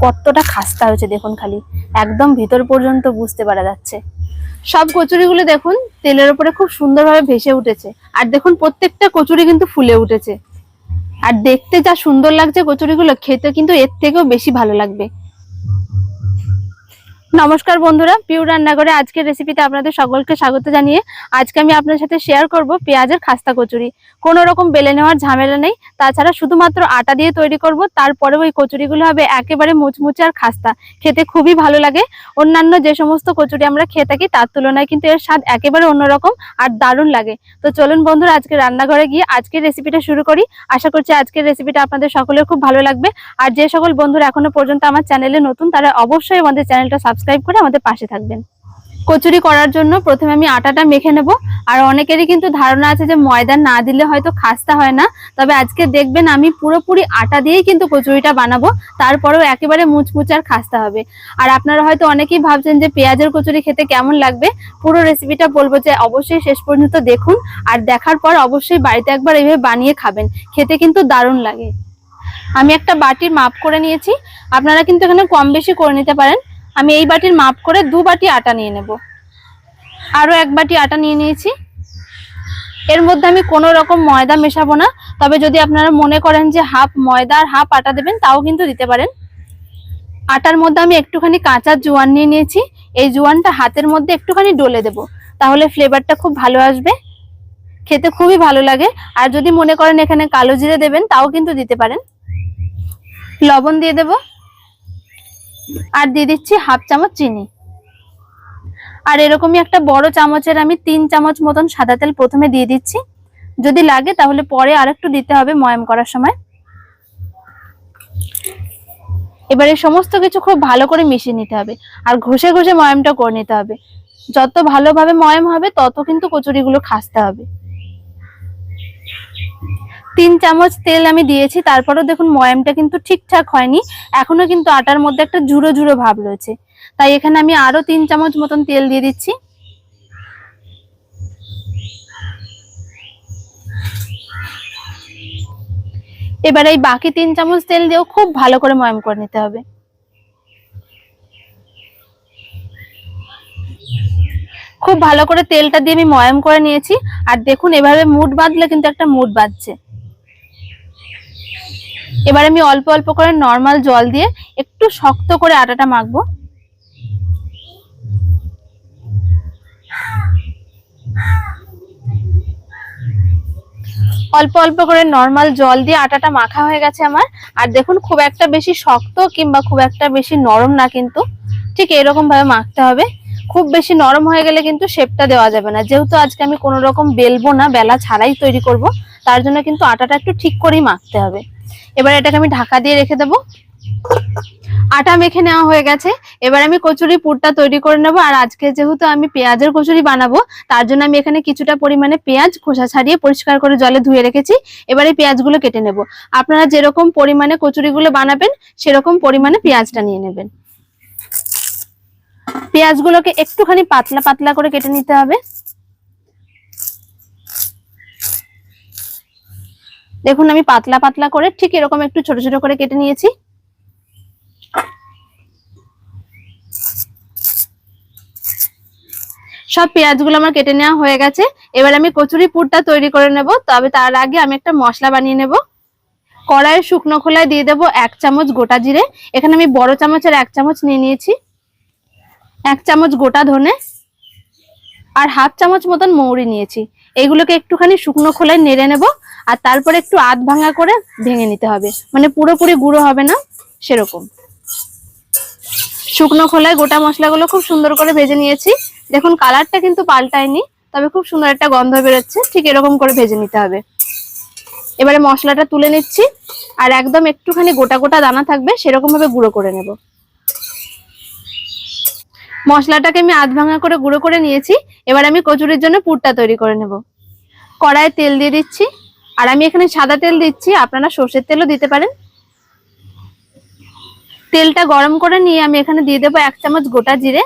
কতটা খাস্তা হয়েছে দেখুন খালি। একদম ভিতর পর্যন্ত বুঝতে পারা যাচ্ছে। সব কচুরিগুলো দেখুন, তেলের উপরে খুব সুন্দরভাবে ভেসে উঠেছে। আর দেখুন, প্রত্যেকটা কচুরি কিন্তু ফুলে উঠেছে। আর দেখতে যা সুন্দর লাগছে কচুরিগুলো, খেতে কিন্তু এর থেকেও বেশি ভালো লাগবে। নমস্কার বন্ধুরা পিউ রান্নাঘরে আজকের রেসিপিতে আপনাদের সকলকে স্বাগত জানিয়ে আজকে আমি আপনার সাথে শেয়ার করব পেঁয়াজের খাস্তা কচুরি। কোনো রকম বেলে নেওয়ার ঝামেলা নেই, তাছাড়া শুধুমাত্র আটা দিয়ে তৈরি করব, তারপরেও ওই কচুরিগুলো হবে একেবারে মুচমুচে আর খাস্তা। খেতে খুবই ভালো লাগে। অন্যান্য যে সমস্ত কচুরি আমরা খেয়ে থাকি, তার তুলনায় কিন্তু এর স্বাদ একেবারে অন্যরকম আর দারুণ লাগে। তো চলুন বন্ধুরা, আজকে রান্নাঘরে গিয়ে আজকের রেসিপিটা শুরু করি। আশা করছি আজকের রেসিপিটা আপনাদের সকলের খুব ভালো লাগবে। আর যে সকল বন্ধুরা এখনও পর্যন্ত আমার চ্যানেলে নতুন, তারা অবশ্যই আমাদের চ্যানেলটা সাবস্ক্রাইব করে আমাদের পাশে থাকবেন। কচুরি করার জন্য প্রথমে আমি আটাটা মেখে নেব। আর অনেকেরই কিন্তু ধারণা আছে যে ময়দা না দিলে হয়তো খাস্তা হয় না। তবে আজকে দেখবেন আমি পুরোপুরি আটা দিয়েই কিন্তু কচুরিটা বানাবো। তারপরেও একেবারে মুচমুচে আর খাস্তা হবে। আর আপনারা হয়তো অনেকেই ভাবছেন যে পেঁয়াজের কচুরি খেতে কেমন লাগবে? পুরো রেসিপিটা বলব যে অবশ্যই শেষ পর্যন্ত দেখুন। আর দেখার পর অবশ্যই বাড়িতে একবার এইভাবে বানিয়ে খাবেন। খেতে কিন্তু দারুণ লাগে। আমি একটা বাটির মাপ করে নিয়েছি। আপনারা কিন্তু এখানে কম বেশি করে নিতে পারেন। আমি এই বাটির মাপ করে দু বাটি আটা নিয়ে নেব। আরও এক বাটি আটা নিয়ে নিয়েছি। এর মধ্যে আমি কোনো রকম ময়দা মেশাবো না, তবে যদি আপনারা মনে করেন যে হাফ ময়দা আর হাফ আটা দেবেন, তাও কিন্তু দিতে পারেন। আটার মধ্যে আমি একটুখানি কাঁচা জোয়ান নিয়ে নিয়েছি। এই জোয়ানটা হাতের মধ্যে একটুখানি ডলে দেব, তাহলে ফ্লেভারটা খুব ভালো আসবে। খেতে খুবই ভালো লাগে। আর যদি মনে করেন এখানে কালো জিরে দেবেন, তাও কিন্তু দিতে পারেন। লবণ দিয়ে দেব। আর দিয়ে দিচ্ছি হাফ চামচ চিনি। আর এরকমই একটা বড় চামচের আমি তিন চামচ মতন সাদা তেল প্রথমে দিয়ে দিচ্ছি। যদি লাগে তাহলে পরে আরেকটু দিতে হবে ময়াম করার সময়। এবারে সমস্ত কিছু খুব ভালো করে মিশিয়ে নিতে হবে। আর ঘষে ঘষে ময়ামটা করে নিতে হবে। যত ভালোভাবে ময়াম হবে তত কিন্তু কচুরিগুলো খাসতে হবে। তিন চামচ তেল আমি দিয়েছি, তারপরেও দেখুন ময়ামটা কিন্তু ঠিকঠাক হয়নি। এখনও কিন্তু আটার মধ্যে একটা ঝুড়ো ঝুড়ো ভাব রয়েছে। তাই এখানে আমি আরও তিন চামচ মতন তেল দিয়ে দিচ্ছি। এবার এই বাকি তিন চামচ তেল দিয়েও খুব ভালো করে ময়াম করে নিতে হবে। খুব ভালো করে তেলটা দিয়ে আমি ময়াম করে নিয়েছি। আর দেখুন এভাবে মুড বাঁধলে কিন্তু একটা মুড বাঁধছে। এবার আমি অল্প অল্প করে নর্মাল জল দিয়ে একটু শক্ত করে আটাটা মাখবো। অল্প অল্প করে নর্মাল জল দিয়ে আটাটা মাখা হয়ে গেছে আমার। আর দেখুন, খুব একটা বেশি শক্ত কিংবা খুব একটা বেশি নরম না কিন্তু। ঠিক এরকম ভাবে মাখতে হবে। খুব বেশি নরম হয়ে গেলে কিন্তু শেপটা দেওয়া যাবে না। যেহেতু আজকে আমি কোনো রকম বেলবো না, বেলা ছাড়াই তৈরি করব, তার জন্য কিন্তু আটাটা একটু ঠিক করেই মাখতে হবে। এবার এটাকে আমি ঢাকা দিয়ে রেখে দেবো। আটা মেখে নেওয়া হয়ে গেছে। এবার আমি কচুরি পুরটা তৈরি করে নেব। আর আজকে যেহেতু আমি পেঁয়াজের কচুরি বানাবো, তার জন্য আমি এখানে কিছুটা পরিমাণে পেঁয়াজ খোসা ছাড়িয়ে পরিষ্কার করে জলে ধুয়ে রেখেছি। এবার এই পেঁয়াজগুলো কেটে নেব। আপনারা যেরকম পরিমাণে কচুরিগুলো বানাবেন, সেরকম পরিমাণে পেঁয়াজটা নিয়ে নেবেন। পেঁয়াজগুলোকে একটুখানি পাতলা পাতলা করে কেটে নিতে হবে। দেখুন, আমি পাতলা পাতলা করে ঠিক এরকম একটু ছোট ছোট করে কেটে নিয়েছি। সব পেঁয়াজগুলো আমার কেটে নেওয়া হয়ে গেছে। এবার আমি কচুরি পুরটা তৈরি করে নেব। তবে তার আগে আমি একটা মশলা বানিয়ে নেব। কড়াইয়ের শুকনো খোলায় দিয়ে দেবো এক চামচ গোটা জিরে। এখানে আমি বড় চামচের এক চামচ নিয়ে নিয়েছি। এক চামচ গোটা ধনে আর হাফ চামচ মতন মৌরি নিয়েছি। এইগুলোকে একটুখানি শুকনো খোলায় নেড়ে নেব। আর তারপরে একটু আধ ভাঙা করে ভেঙে নিতে হবে। মানে পুরোপুরি গুঁড়ো হবে না, সেরকম। শুকনো খোলায় গোটা মশলাগুলো খুব সুন্দর করে ভেজে নিয়েছি। দেখুন, কালারটা কিন্তু পাল্টায়নি, তবে খুব সুন্দর একটা গন্ধ বেরোচ্ছে। ঠিক এরকম করে ভেজে নিতে হবে। এবারে মশলাটা তুলে নিচ্ছি, আর একদম একটুখানি গোটা গোটা দানা থাকবে সেরকম ভাবে গুঁড়ো করে নেব। মশলাটাকে আমি আধ ভাঙা করে গুঁড়ো করে নিয়েছি। এবার আমি কচুরির জন্য পুরটা তৈরি করে নেব। কড়াইয়ে তেল দিয়ে দিচ্ছি আর আমি এখানে সাদা তেল দিচ্ছি, আপনারা সর্ষের তেলও দিতে পারেন। তেলটা গরম করে নিয়ে আমি এখানে দিয়ে দেবো এক চামচ গোটা জিরে।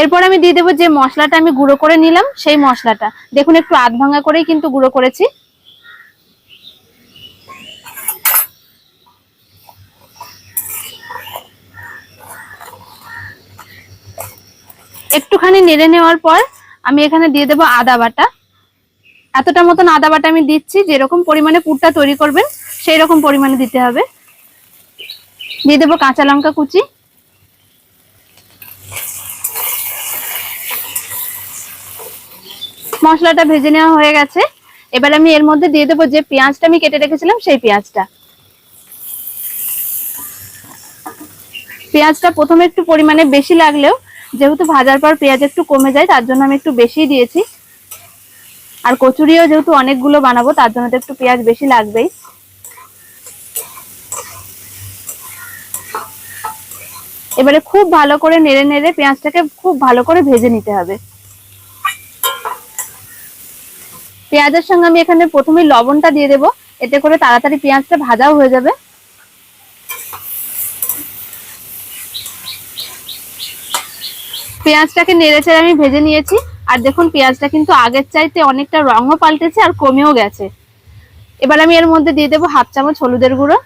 এরপর আমি দিয়ে দেবো যে মশলাটা আমি গুঁড়ো করে নিলাম, সেই মশলাটা। দেখুন, একটু আধ ভাঙা করেই কিন্তু গুঁড়ো করেছি। একটুখানি নেড়ে নেওয়ার পর আমি এখানে দিয়ে দেবো আদা বাটা। এতটা মতন আদা বাটা আমি দিচ্ছি, যেরকম পরিমাণে পুরটা তৈরি করবেন সেই রকম পরিমাণে দিতে হবে। দিয়ে দেবো কাঁচা লঙ্কা কুচি। মশলাটা ভেজে নেওয়া হয়ে গেছে। এবার আমি এর মধ্যে দিয়ে দেবো যে পেঁয়াজটা আমি কেটে রেখেছিলাম, সেই পেঁয়াজটা। পেঁয়াজটা প্রথমে একটু পরিমাণে বেশি লাগলেও যেহেতু ভাজার পর পেঁয়াজ একটু কমে যায়, তার জন্য আমি একটু বেশি দিয়েছি। আর কচুরিও যেহেতু অনেকগুলো বানাবো, তার জন্য তো একটু পেঁয়াজ বেশি লাগবেই। এবারে খুব ভালো করে নেড়ে নেড়ে পেঁয়াজটাকে খুব ভালো করে ভেজে নিতে হবে। পেঁয়াজের সঙ্গে আমি এখানে প্রথমে লবণটা দিয়ে দেবো, এতে করে তাড়াতাড়ি পেঁয়াজটা ভাজাও হয়ে যাবে। পেঁয়াজটাকে নেড়ে চেড়ে আমি ভেজে নিয়েছি। আর দেখুন, পেঁয়াজটা কিন্তু আগের চাইতে অনেকটা রঙও পাল্টেছে আর কমেও গেছে। এবার আমি এর মধ্যে দিয়ে দেবো হাফ চামচ হলুদের গুঁড়ো।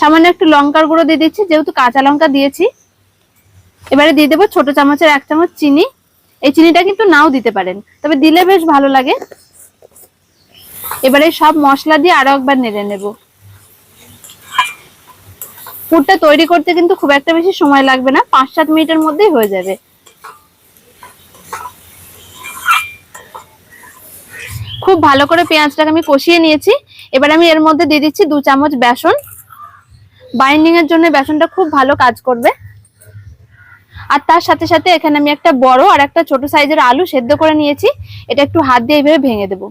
সামান্য একটু লঙ্কার গুঁড়ো দিয়ে দিচ্ছি, যেহেতু কাঁচা লঙ্কা দিয়েছি। এবারে দিয়ে দেবো ছোট চামচের এক চামচ চিনি। এই চিনিটা কিন্তু নাও দিতে পারেন, তবে দিলে বেশ ভালো লাগে। এবারে সব মশলা দিয়ে আরও একবার নেড়ে নেব। পুরটা তৈরি করতে কিন্তু খুব একটা বেশি সময় লাগবে না পাঁচ সাত মিনিটের মধ্যেই হয়ে যাবে। খুব ভালো করে পেঁয়াজটাকে আমি কষিয়ে নিয়েছি। এবার আমি এর মধ্যে দিয়ে দিচ্ছি দু চামচ বেসন। বাইন্ডিং এর জন্য বেসনটা খুব ভালো কাজ করবে। আর তার সাথে সাথে এখানে আমি একটা বড় আর একটা ছোট সাইজের আলু সেদ্ধ করে নিয়েছি। এটা একটু হাত দিয়ে এইভাবে ভেঙে দেবো।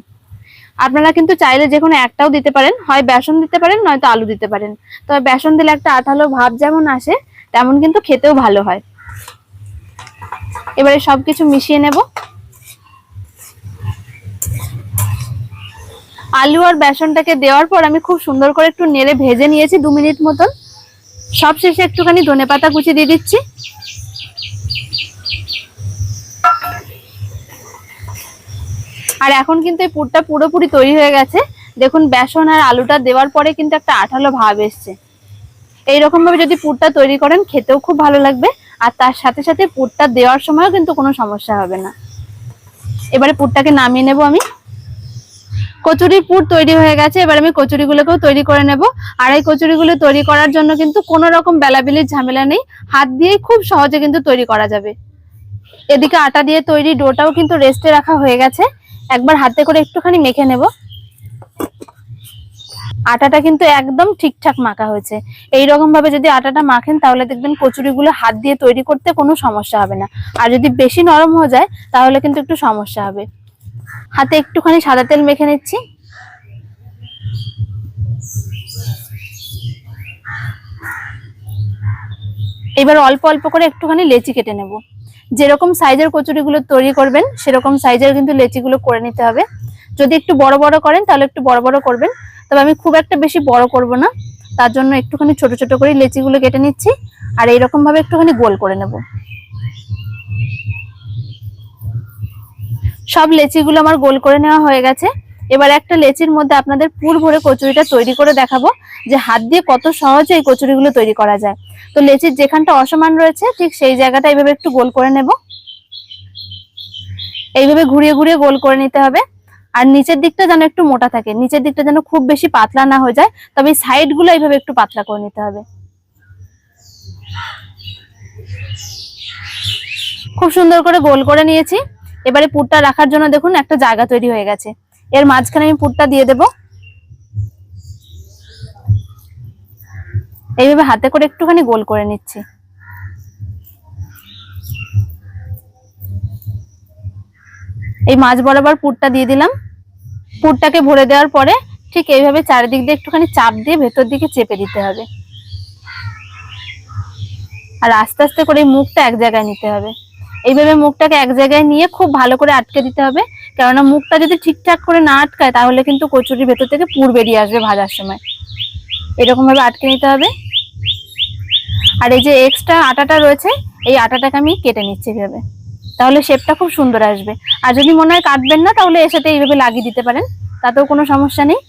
আপনারা কিন্তু চাইলে যে কোনো একটাও দিতে পারেন। হয় বেসন দিতে পারেন, নয়তো আলু দিতে পারেন। তবে বেসন দিলে একটা আঠালো ভাব যেমন আসে, তেমন কিন্তু খেতেও ভালো হয়। এবারে সবকিছু মিশিয়ে নেব। আলু আর বেসনটাকে দেওয়ার পর আমি খুব সুন্দর করে একটু নেড়ে ভেজে নিয়েছি দু মিনিট মতন। সব শেষে একটুখানি ধনে পাতা কুচি দিয়ে দিচ্ছি। আর এখন কিন্তু এই পুরটা পুরোপুরি তৈরি হয়ে গেছে। দেখুন, বেসন আর আলুটা দেওয়ার পরে কিন্তু একটা আঠালো ভাব এসছে। এইরকম ভাবে যদি পুরটা তৈরি করেন, খেতেও খুব ভালো লাগবে। আর তার সাথে সাথে পুরটা দেওয়ার সময়ও কিন্তু কোনো সমস্যা হবে না। এবারে পুরটাকে নামিয়ে নেব আমি। কচুরির পুর তৈরি হয়ে গেছে। এবার আমি কচুরিগুলোকেও তৈরি করে নেব। আর এই কচুরিগুলো তৈরি করার জন্য কিন্তু কোনো রকম বেলাবেলির ঝামেলা নেই। হাত দিয়েই খুব সহজে কিন্তু তৈরি করা যাবে। এদিকে আটা দিয়ে তৈরি ডোটাও কিন্তু রেস্টে রাখা হয়ে গেছে। একবার হাতে করে একটুখানি মেখে নেব। আটাটা কিন্তু একদম ঠিকঠাক মাখা হয়েছে। এই রকম ভাবে যদি আটাটা মাখেন, তাহলে দেখবেন কচুরিগুলো হাত দিয়ে তৈরি করতে কোনো সমস্যা হবে না। আর যদি বেশি নরম হয়ে যায়, তাহলে কিন্তু একটু সমস্যা হবে। হাতে একটুখানি সাদা তেল মেখে নিচ্ছি। এবার অল্প অল্প করে একটুখানি লেচি কেটে নেব। যেরকম সাইজের কচুরিগুলো তৈরি করবেন, সেরকম সাইজের কিন্তু লেচিগুলো করে নিতে হবে। যদি একটু বড় বড় করেন, তাহলে একটু বড় বড় করবেন। তবে আমি খুব একটা বেশি বড় করব না। তার জন্য একটুখানি ছোট ছোট করে লেচিগুলো কেটে নিচ্ছি, আর এইরকম ভাবে একটুখানি গোল করে নেব। সব লেচিগুলো আমার গোল করে নেওয়া হয়ে গেছে। এবার একটা লেচির মধ্যে আপনাদের পুর ভরে কচুরিটা তৈরি করে দেখাবো যে হাত দিয়ে কত সহজে এই কচুরিগুলো তৈরি করা যায়। তো লেচির যেখানটা অসমান রয়েছে, ঠিক সেই জায়গাটা এইভাবে একটু গোল করে নেব। এইভাবে ঘুরিয়ে ঘুরিয়ে গোল করে নিতে হবে। আর নিচের দিকটা যেন একটু মোটা থাকে, নিচের দিকটা যেন খুব বেশি পাতলা না হয়ে যায়, তবে সাইডগুলো এইভাবে একটু পাতলা করে নিতে হবে। খুব সুন্দর করে গোল করে নিয়েছি। এবারে পুরটা রাখার জন্য দেখুন একটা জায়গা তৈরি হয়ে গেছে। এর মাঝখানে আমি পুরটা দিয়ে দেব। এইভাবে হাতে করে একটুখানি গোল করে নিচ্ছি। এই মাছ বরাবর পুরটা দিয়ে দিলাম। পুরটাকে ভরে দেওয়ার পরে ঠিক এইভাবে চারিদিক দিয়ে একটুখানি চাপ দিয়ে ভেতর দিকে চেপে দিতে হবে। আর আস্তে আস্তে করে এই মুখটা এক জায়গায় নিতে হবে। এইভাবে মুখটাকে এক জায়গায় নিয়ে খুব ভালো করে আটকে দিতে হবে। কেননা মুখটা যদি ঠিকঠাক করে না আটকায়, তাহলে কিন্তু কচুরির ভেতর থেকে পুর বেরিয়ে আসবে ভাজার সময়। এরকম ভাবে আটকে নিতে হবে। আর এই যে এক্সট্রা আটাটা রয়েছে, এই আটাটাকে আমি কেটে নিচ্ছি এভাবে তাহলে শেপটা খুব সুন্দর আসবে। আর যদি মনে হয় কাটবেন না, তাহলে এর সাথে এইভাবে লাগিয়ে দিতে পারেন। তাতেও কোনো সমস্যা নেই।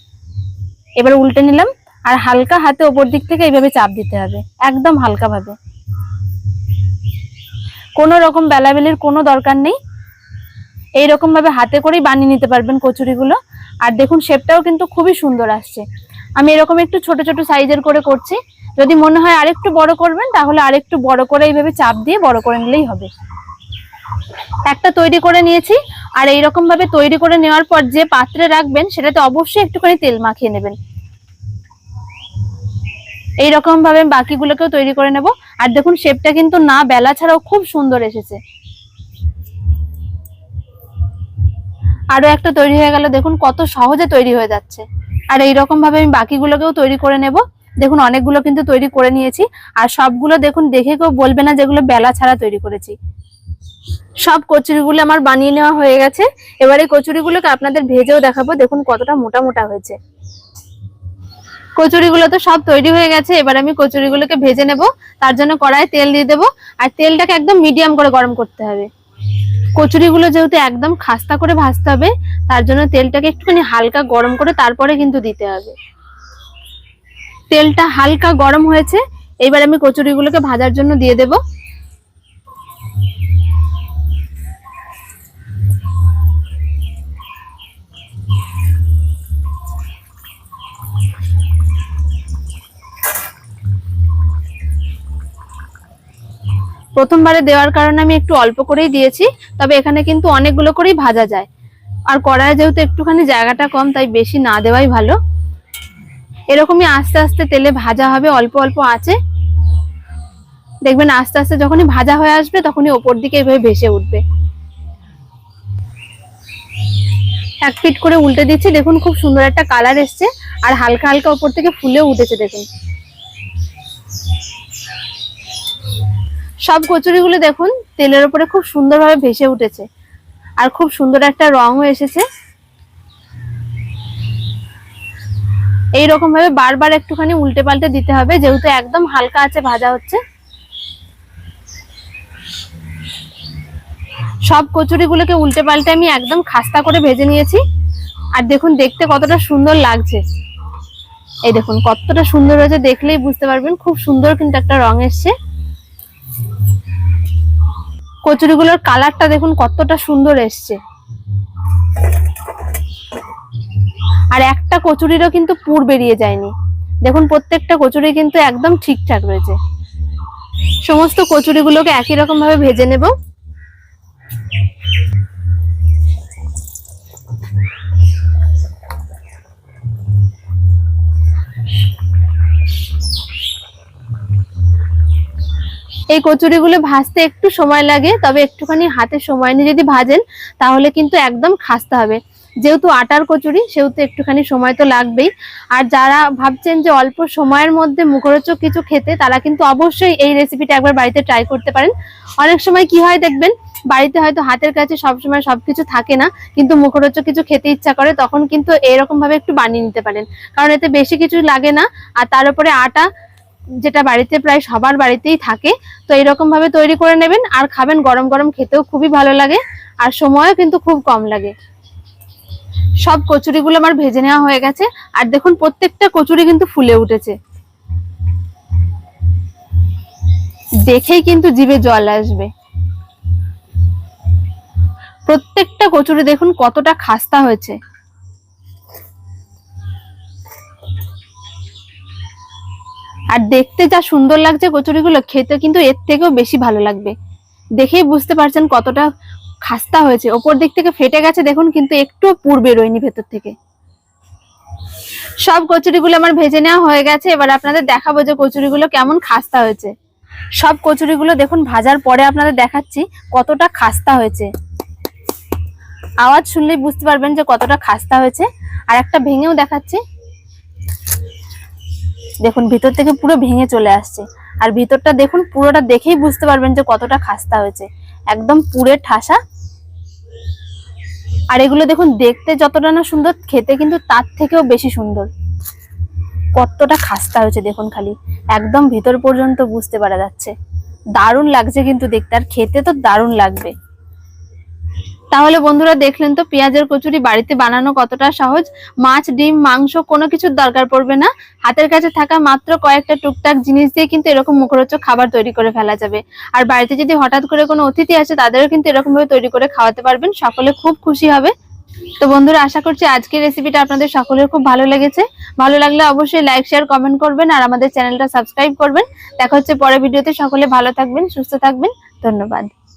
এবার উল্টে নিলাম। আর হালকা হাতে ওপর দিক থেকে এইভাবে চাপ দিতে হবে। একদম হালকা ভাবে কোনো রকম বেলাবেলির কোনো দরকার নেই। এইরকম ভাবে হাতে করেই বানিয়ে নিতে পারবেন কচুরিগুলো। আর দেখুন শেপটাও কিন্তু খুবই সুন্দর আসছে। আমি এরকম একটু ছোট ছোট সাইজের করে করছি। যদি মনে হয় আরেকটু বড় করবেন, তাহলে আরেকটু বড় করে এইভাবে চাপ দিয়ে বড় করে নিলেই হবে। একটা তৈরি করে নিয়েছি, আর এইরকম ভাবে তৈরি করে নেওয়ার পর যে পাত্রে রাখবেন, সেটাতে অবশ্যই একটুখানি তেল মাখিয়ে নেবেন। এইরকম ভাবে বাকিগুলোকেও তৈরি করে নেব। আর দেখুন শেপটা কিন্তু না, বেলা ছাড়াও খুব সুন্দর এসেছে। আরও একটা তৈরি হয়ে গেল, দেখুন কত সহজে তৈরি হয়ে যাচ্ছে। আর এইরকম ভাবে আমি বাকিগুলোকেও তৈরি করে নেব। দেখুন, অনেকগুলো কিন্তু তৈরি করে নিয়েছি। আর সবগুলো দেখুন, দেখে কেউ বলবে না যেগুলো বেলা ছাড়া তৈরি করেছি। সব কচুরিগুলো আমার বানিয়ে নেওয়া হয়ে গেছে। এবারে কচুরিগুলোকে আপনাদের ভেজেও দেখাবো। দেখুন কতটা মোটা মোটা হয়েছে। কচুরিগুলো তো সব তৈরি হয়ে গেছে, এবার আমি কচুরিগুলোকে ভেজে নেব, তার জন্য কড়াই তেল দিয়ে দেবো, আর তেলটাকে একদম মিডিয়াম করে গরম করতে হবে। কচুরিগুলো যেহেতু একদম খাস্তা করে ভাজতে হবে, তার জন্য তেলটাকে একটুখানি হালকা গরম করে তারপরে কিন্তু দিতে হবে। তেলটা হালকা গরম হয়েছে, এবার আমি কচুরিগুলোকে ভাজার জন্য দিয়ে দেব। প্রথমবারে দেওয়ার কারণে আমি একটু অল্প করেই দিয়েছি, তবে এখানে কিন্তু অনেকগুলো করেই ভাজা যায়। আর কড়াইয়ে যেহেতু একটুখানি জায়গাটা কম, তাই বেশি না দেওয়াই ভালো। এরকমই আস্তে আস্তে তেলে ভাজা হবে, অল্প অল্প আছে। দেখবেন আস্তে আস্তে যখনই ভাজা হয়ে আসবে, তখনই ওপর দিকে এভাবে ভেসে উঠবে। এক পিট করে উল্টে দিচ্ছি, দেখুন খুব সুন্দর একটা কালার এসছে, আর হালকা হালকা ওপর থেকে ফুলেও উঠেছে, দেখুন। সব কচুরিগুলো দেখুন, তেলের উপরে খুব সুন্দরভাবে ভেসে উঠেছে। আর খুব সুন্দর একটা রঙও এসেছে। এইরকম ভাবে বারবার একটুখানি উল্টে পাল্টে দিতে হবে, যেহেতু একদম হালকা আছে, ভাজা হচ্ছে। সব কচুরিগুলোকে উল্টে পাল্টে আমি একদম খাস্তা করে ভেজে নিয়েছি। আর দেখুন, দেখতে কতটা সুন্দর লাগছে। এই দেখুন, কতটা সুন্দর হয়েছে দেখলেই বুঝতে পারবেন, খুব সুন্দর কিন্তু একটা রং এসছে। কচুরিগুলোর কালারটা দেখুন কতটা সুন্দর এসছে। আর একটা কচুরিরও কিন্তু পুর বেরিয়ে যায়নি। দেখুন প্রত্যেকটা কচুরি কিন্তু একদম ঠিকঠাক রয়েছে। সমস্ত কচুরিগুলোকে একই রকম ভাবে ভেজে নেব। এই কচুরিগুলো ভাজতে একটু সময় লাগে, তবে একটুখানি হাতে সময় নিয়ে যদি ভাজেন, তাহলে কিন্তু একদম খাসতে হবে। যেহেতু আটার কচুরি, সেহেতু একটুখানি সময় তো লাগবেই। আর যারা ভাবছেন যে অল্প সময়ের মধ্যে মুখরোচক কিছু খেতে, তারা কিন্তু অবশ্যই এই রেসিপিটা একবার বাড়িতে ট্রাই করতে পারেন। অনেক সময় কি হয় দেখবেন, বাড়িতে হয়তো হাতের কাছে সবসময় সবকিছু থাকে না, কিন্তু মুখরোচক কিছু খেতে ইচ্ছা করে, তখন কিন্তু এরকম ভাবে একটু বানিয়ে নিতে পারেন। কারণ এতে বেশি কিছু লাগে না, আর তার উপরে আটা যেটা বাড়িতে প্রায় সবার বাড়িতেই থাকে, তো এরকম ভাবে তৈরি করে নেবেন। আর খাবেন গরম গরম, খেতেও খুবই ভালো লাগে, আর সময়ও কিন্তু খুব কম লাগে। সব কচুরিগুলো আমার ভেজে নেওয়া হয়ে গেছে, আর দেখুন প্রত্যেকটা কচুরি কিন্তু ফুলে উঠেছে। দেখেই কিন্তু জিভে জল আসবে। প্রত্যেকটা কচুরি দেখুন কতটা খাস্তা হয়েছে। আর দেখতে যা সুন্দর লাগছে কচুরিগুলো, খেতে কিন্তু এর থেকেও বেশি ভালো লাগবে। দেখেই বুঝতে পারছেন কতটা খাস্তা হয়েছে। ওপর দিক থেকে ফেটে গেছে, দেখুন, কিন্তু একটু পূর্বে বেরোয়নি ভেতর থেকে। সব কচুরিগুলো আমার ভেজে নেওয়া হয়ে গেছে। এবার আপনাদের দেখাবো যে কচুরিগুলো কেমন খাস্তা হয়েছে। সব কচুরিগুলো দেখুন, ভাজার পরে আপনাদের দেখাচ্ছি কতটা খাস্তা হয়েছে। আওয়াজ শুনলেই বুঝতে পারবেন যে কতটা খাস্তা হয়েছে। আর একটা ভেঙেও দেখাচ্ছি। দেখুন, ভিতর থেকে পুরো ভেঙে চলে আসছে। আর ভিতরটা দেখুন, পুরোটা দেখেই বুঝতে পারবেন যে কতটা খাস্তা হয়েছে। একদম পুরে ঠাসা। আর এগুলো দেখুন, দেখতে যতটা না সুন্দর, খেতে কিন্তু তার থেকেও বেশি সুন্দর। কতটা খাস্তা হয়েছে দেখুন খালি। একদম ভিতর পর্যন্ত বুঝতে পারা যাচ্ছে। দারুণ লাগছে কিন্তু দেখতে, আর খেতে তো দারুণ লাগবে। তাহলে বন্ধুরা দেখলেন তো পেঁয়াজের কচুরি বাড়িতে বানানো কতটা সহজ? মাছ, ডিম, মাংস কোনো কিছুর দরকার পড়বে না। হাতের কাছে থাকা মাত্র কয়েকটা টুকটাক জিনিস দিয়ে কিন্তু এরকম মুখরোচক খাবার তৈরি করে ফেলা যাবে। আর বাড়িতে যদি হঠাৎ করে কোনো অতিথি আসে, তাদেরও কিন্তু এরকম ভাবে তৈরি করে খাওয়াতে পারবেন। সকলে খুব খুশি হবে। তো বন্ধুরা, আশা করছি আজকের রেসিপিটা আপনাদের সকলের খুব ভালো লেগেছে। ভালো লাগলে অবশ্যই লাইক শেয়ার কমেন্ট করবেন আর আমাদের চ্যানেলটা সাবস্ক্রাইব করবেন। দেখা হচ্ছে পরের ভিডিওতে। সকলে ভালো থাকবেন, সুস্থ থাকবেন। ধন্যবাদ।